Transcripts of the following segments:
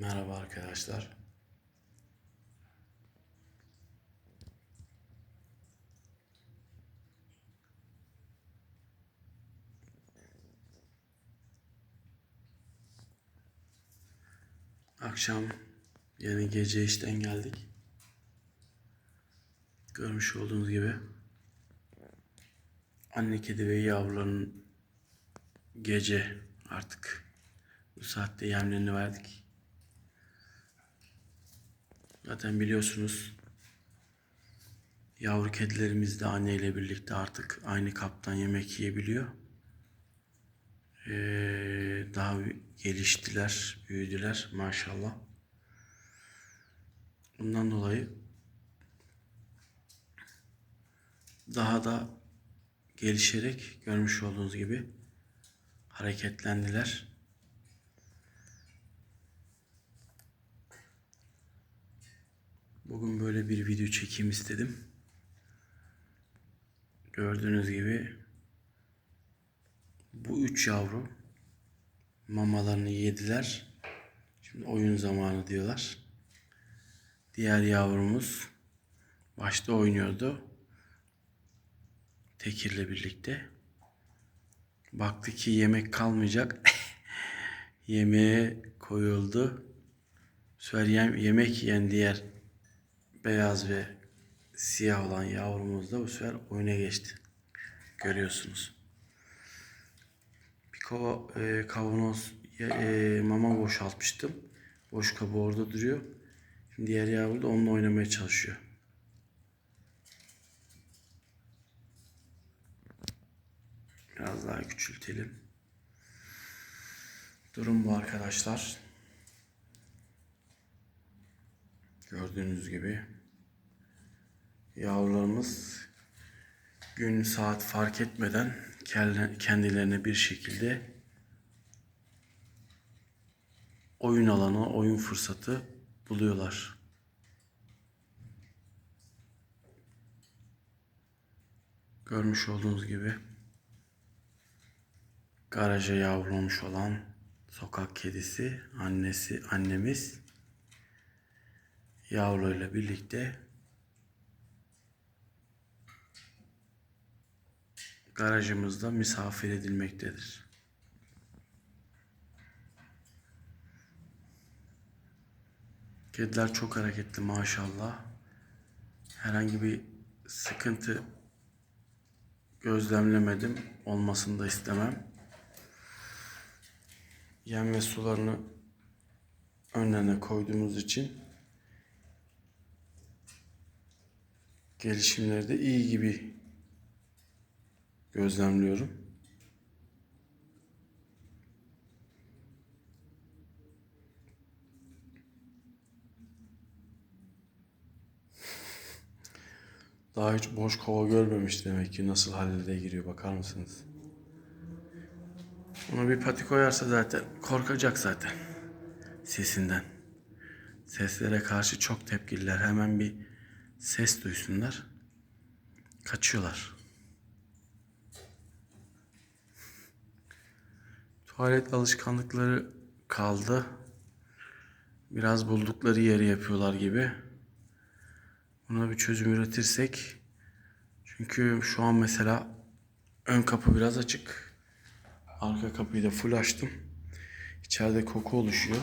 Merhaba arkadaşlar. Akşam yeni gece işten geldik. Görmüş olduğunuz gibi anne kedi ve yavruların gece artık bu saatte yemlerini verdik. Zaten biliyorsunuz yavru kedilerimiz de anneyle birlikte artık aynı kaptan yemek yiyebiliyor. Ee, daha geliştiler, büyüdüler maşallah. Bundan dolayı daha da gelişerek görmüş olduğunuz gibi hareketlendiler. Bugün böyle bir video çekeyim istedim. Gördüğünüz gibi bu üç yavru mamalarını yediler. Şimdi oyun zamanı diyorlar. Diğer yavrumuz başta oynuyordu. Tekir'le birlikte. Baktı ki yemek kalmayacak. Yemeğe koyuldu. Yem- yemek yiyen diğer beyaz ve siyah olan yavrumuz da bu sefer oyuna geçti. Görüyorsunuz. Bir kova e, kavanoz e, mama boşaltmıştım. Boş kabı orada duruyor. Şimdi diğer yavru da onunla oynamaya çalışıyor. Biraz daha küçültelim. Durum bu arkadaşlar. Gördüğünüz gibi yavrularımız gün saat fark etmeden kendilerine bir şekilde oyun alanı, oyun fırsatı buluyorlar. Görmüş olduğunuz gibi garaja yavrulamış olan sokak kedisi, annesi, annemiz yavruyla birlikte garajımızda misafir edilmektedir. Kediler çok hareketli maşallah. Herhangi bir sıkıntı gözlemlemedim. Olmasını da istemem. Yem ve sularını önlerine koyduğumuz için gelişimleri de iyi gibi gözlemliyorum. Daha hiç boş kova görmemiş demek ki nasıl hallede giriyor bakar mısınız? Ona bir pati koyarsa zaten korkacak zaten sesinden. Seslere karşı çok tepkililer. Hemen bir ses duysunlar. Kaçıyorlar. Tuvalet alışkanlıkları kaldı. Biraz buldukları yeri yapıyorlar gibi. Buna bir çözüm üretirsek. Çünkü şu an mesela ön kapı biraz açık. Arka kapıyı da full açtım. İçeride koku oluşuyor.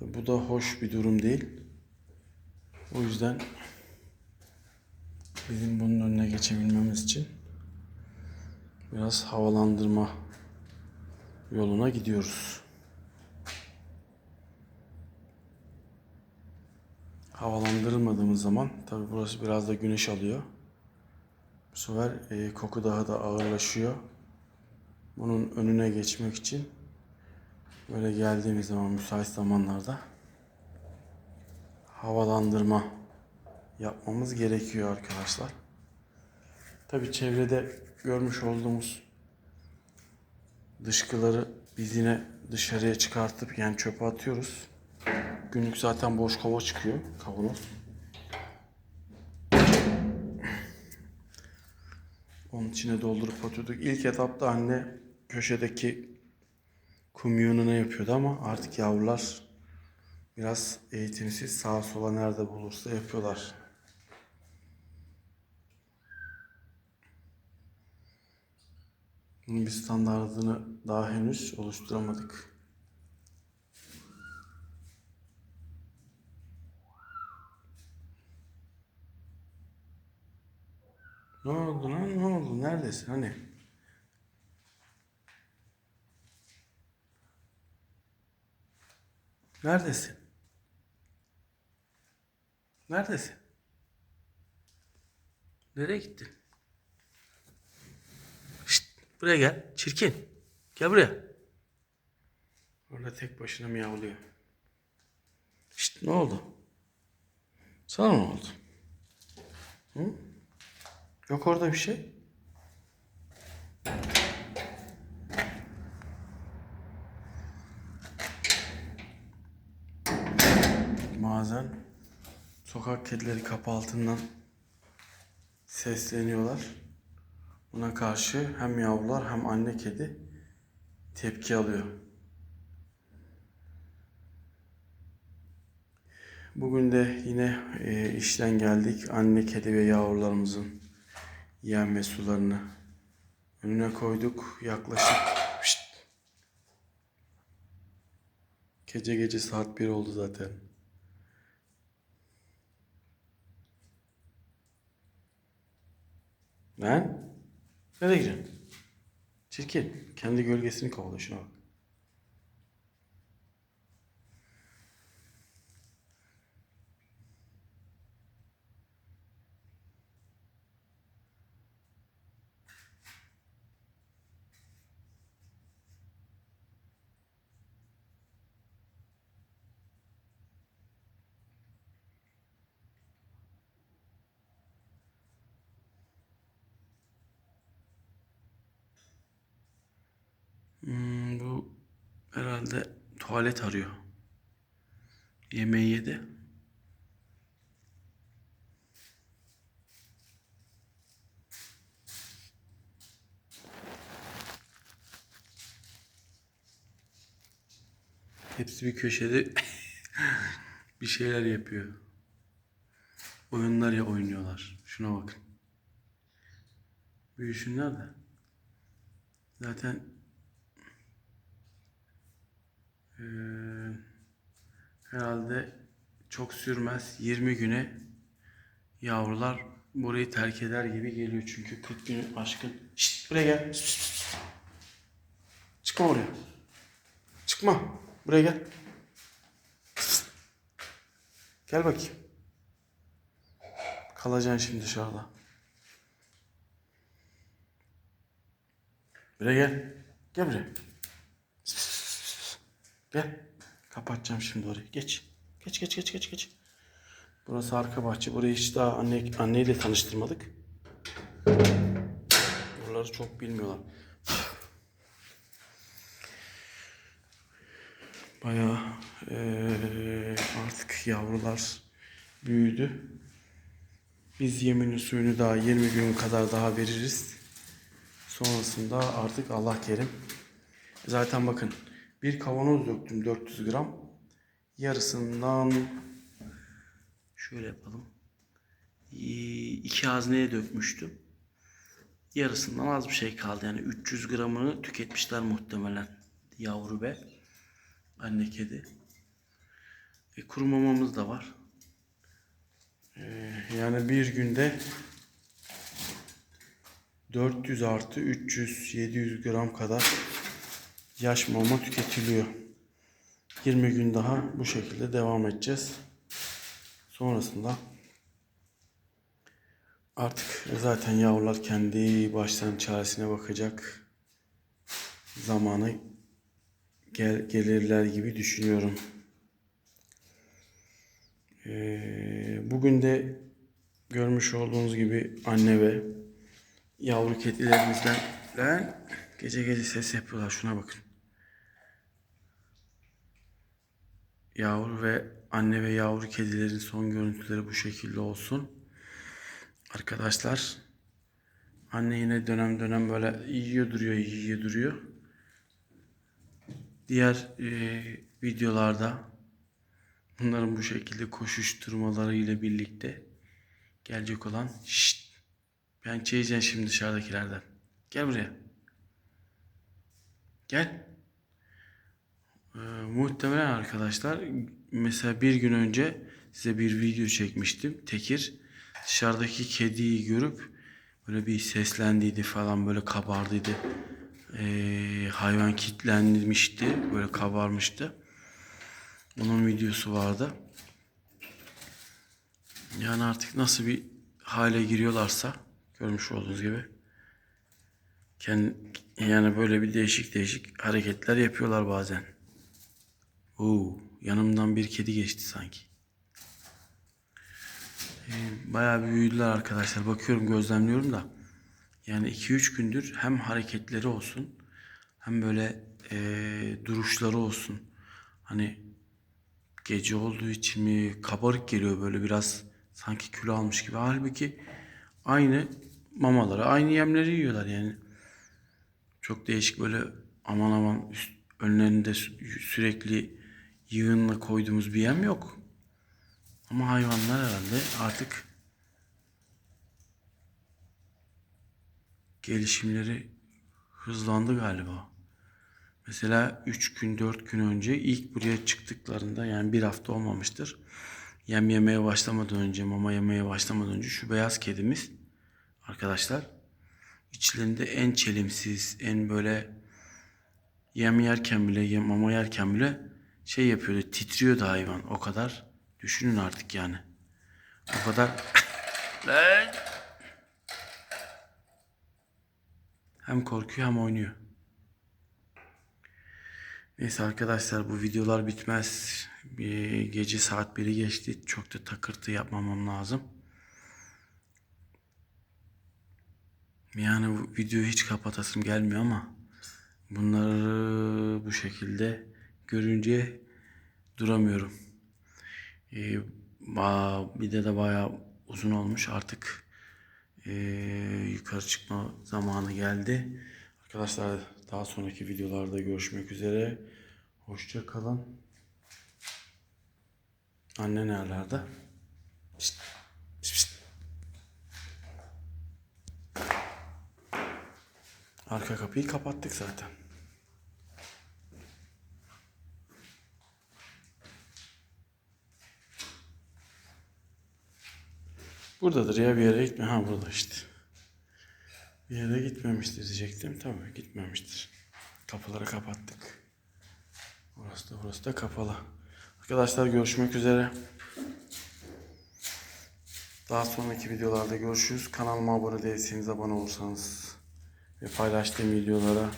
Bu da hoş bir durum değil. O yüzden bizim bunun önüne geçebilmemiz için biraz havalandırma yoluna gidiyoruz. Havalandırmadığımız zaman tabi burası biraz da güneş alıyor. Bu sefer e, koku daha da ağırlaşıyor. Bunun önüne geçmek için böyle geldiğimiz zaman müsait zamanlarda havalandırma yapmamız gerekiyor arkadaşlar. Tabi çevrede görmüş olduğumuz dışkıları biz yine dışarıya çıkartıp yani çöpe atıyoruz. Günlük zaten boş kova çıkıyor kavanoz. Onun içine doldurup atıyorduk. İlk etapta anne köşedeki kum yığınına yapıyordu ama artık yavrular biraz eğitimsiz sağa sola nerede bulursa yapıyorlar. Bir standartını daha henüz oluşturamadık. Ne oldu lan? Ne oldu? Neredesin? Hani? Neredesin? Neredesin? Nereye gittin? Buraya gel. Çirkin. Gel buraya. Orada tek başına miyavlıyor. Şşt, ne oldu? Sana ne oldu? Hı? Yok orada bir şey. Bazen sokak kedileri kapı altından sesleniyorlar. Buna karşı hem yavrular hem anne kedi tepki alıyor. Bugün de yine e, işten geldik. Anne kedi ve yavrularımızın yem ve sularını önüne koyduk. Yaklaşık Şşt! gece gece saat 1 oldu zaten. Lan? Nereye gidiyorsun? Çirkin. Kendi gölgesini kovalıyor şuna bak. Hmm, bu herhalde tuvalet arıyor. Yemeği yedi. Hepsi bir köşede bir şeyler yapıyor. Oyunlar ya oynuyorlar. Şuna bakın. Büyüsünler de. Zaten eee, herhalde çok sürmez. 20 güne yavrular burayı terk eder gibi geliyor. Çünkü 40 günü aşkın. Şşt buraya gel. Şşt. Çıkma oraya. Çıkma. Buraya gel. Gel bakayım. Kalacaksın şimdi dışarıda. Buraya gel. Gel buraya. Gel. Kapatacağım şimdi orayı. Geç. Geç geç geç geç geç. Burası arka bahçe. Burayı hiç daha anne anneyle tanıştırmadık. Buraları çok bilmiyorlar. Bayağı eee, artık yavrular büyüdü. Biz yemini suyunu daha 20 gün kadar daha veririz. Sonrasında artık Allah kerim. Zaten bakın bir kavanoz döktüm 400 gram. Yarısından şöyle yapalım. İki hazneye dökmüştüm. Yarısından az bir şey kaldı. Yani 300 gramını tüketmişler muhtemelen. Yavru be. Anne kedi. E, kuru mamamız da var. E, yani bir günde 400 artı 300 700 gram kadar yaş mama tüketiliyor. 20 gün daha bu şekilde devam edeceğiz. Sonrasında artık zaten yavrular kendi baştan çaresine bakacak zamanı gel, gelirler gibi düşünüyorum. Ee, bugün de görmüş olduğunuz gibi anne ve yavru kedilerimizden gece gece ses yapıyorlar şuna bakın. Yavru ve anne ve yavru kedilerin son görüntüleri bu şekilde olsun. Arkadaşlar anne yine dönem dönem böyle yiyor duruyor yiyor duruyor. Diğer e, videolarda Bunların bu şekilde koşuşturmalarıyla birlikte gelecek olan şşt ben çeyeceğim şimdi dışarıdakilerden. Gel buraya. Gel. Ee, muhtemelen arkadaşlar mesela bir gün önce size bir video çekmiştim. Tekir dışarıdaki kediyi görüp böyle bir seslendiydi falan böyle kabardıydı. Ee, hayvan kilitlenmişti böyle kabarmıştı. Onun videosu vardı. Yani artık nasıl bir hale giriyorlarsa görmüş olduğunuz gibi kendi, yani böyle bir değişik değişik hareketler yapıyorlar bazen. Oo, yanımdan bir kedi geçti sanki. Ee, bayağı büyüdüler arkadaşlar. Bakıyorum gözlemliyorum da. Yani 2-3 gündür hem hareketleri olsun hem böyle eee, duruşları olsun. Hani gece olduğu için mi kabarık geliyor böyle biraz sanki kilo almış gibi. Halbuki aynı mamaları, aynı yemleri yiyorlar yani. Çok değişik böyle aman aman üst, önlerinde sü- sürekli yığınla koyduğumuz bir yem yok. Ama hayvanlar herhalde artık gelişimleri hızlandı galiba. Mesela 3 gün 4 gün önce ilk buraya çıktıklarında yani bir hafta olmamıştır. Yem yemeye başlamadan önce mama yemeye başlamadan önce şu beyaz kedimiz arkadaşlar içlerinde en çelimsiz en böyle yem yerken bile yem, mama yerken bile şey yapıyordu titriyordu hayvan o kadar düşünün artık yani o kadar hem korkuyor hem oynuyor. Neyse arkadaşlar bu videolar bitmez. Bir gece saat 1'i geçti. Çok da takırtı yapmamam lazım. Yani bu videoyu hiç kapatasım gelmiyor ama bunları bu şekilde görünce duramıyorum. Ee, bir de bayağı uzun olmuş artık ee, yukarı çıkma zamanı geldi. Arkadaşlar daha sonraki videolarda görüşmek üzere. Hoşça kalın. Anne nerelerde? Pişt, pişt, pişt. Arka kapıyı kapattık zaten. Buradadır ya bir yere gitme. Ha burada işte. Bir yere gitmemiştir diyecektim. Tabii gitmemiştir. Kapıları kapattık. Orası da burası da kapalı. Arkadaşlar görüşmek üzere. Daha sonraki videolarda görüşürüz. Kanalıma abone değilseniz abone olursanız ve paylaştığım videolara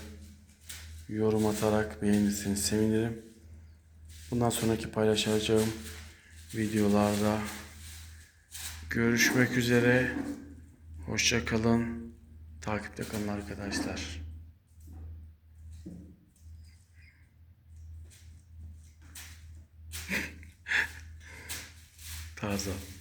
yorum atarak beğenirseniz sevinirim. Bundan sonraki paylaşacağım videolarda görüşmek üzere. Hoşça kalın. Takipte kalın arkadaşlar. Tarzan.